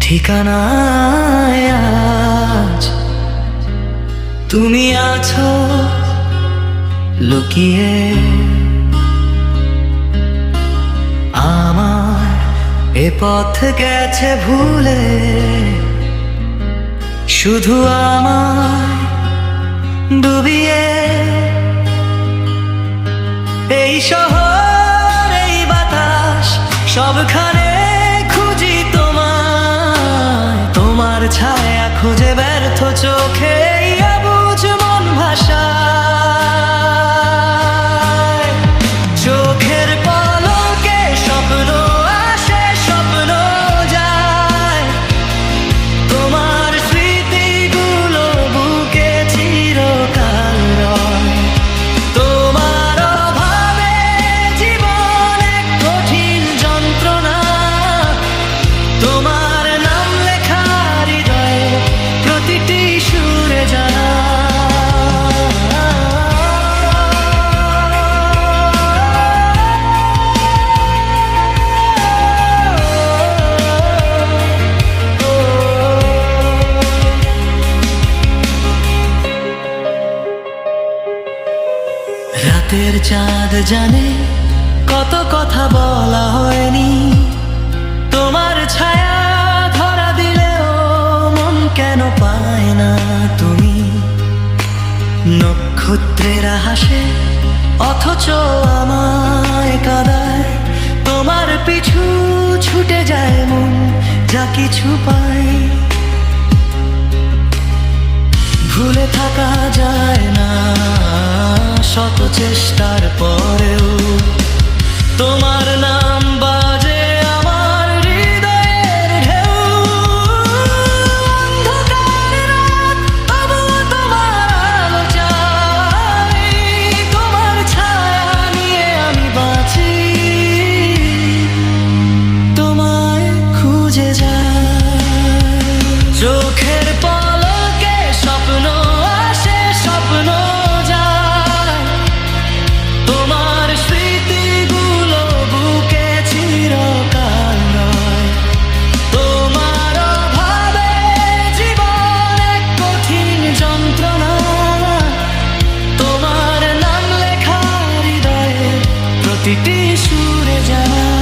ঠিকানায় আজ। তুমি আছো লুকিয়ে। আমার এ পথ গেছে ভুলে। শুধু আমার ডুবিয়ে। এই শহর, এই বাতাস, সবখানে ছায়া খুঁজে ব্যর্থ চোখে এই রাতের চাঁদ জানে কত কথা বলা হয়নি। তোমার ছায়া ধরা দিলেও মন কেন পায় না তুমি? নক্ষত্রেরা হাসে অথচ আমায় কাদায়। তোমার পিছু ছুটে যায় মন, যা কিছু পায়। ভুলে থাকা যায় না। শত চেষ্টার পরেও তোমার উড়ে যাওয়া।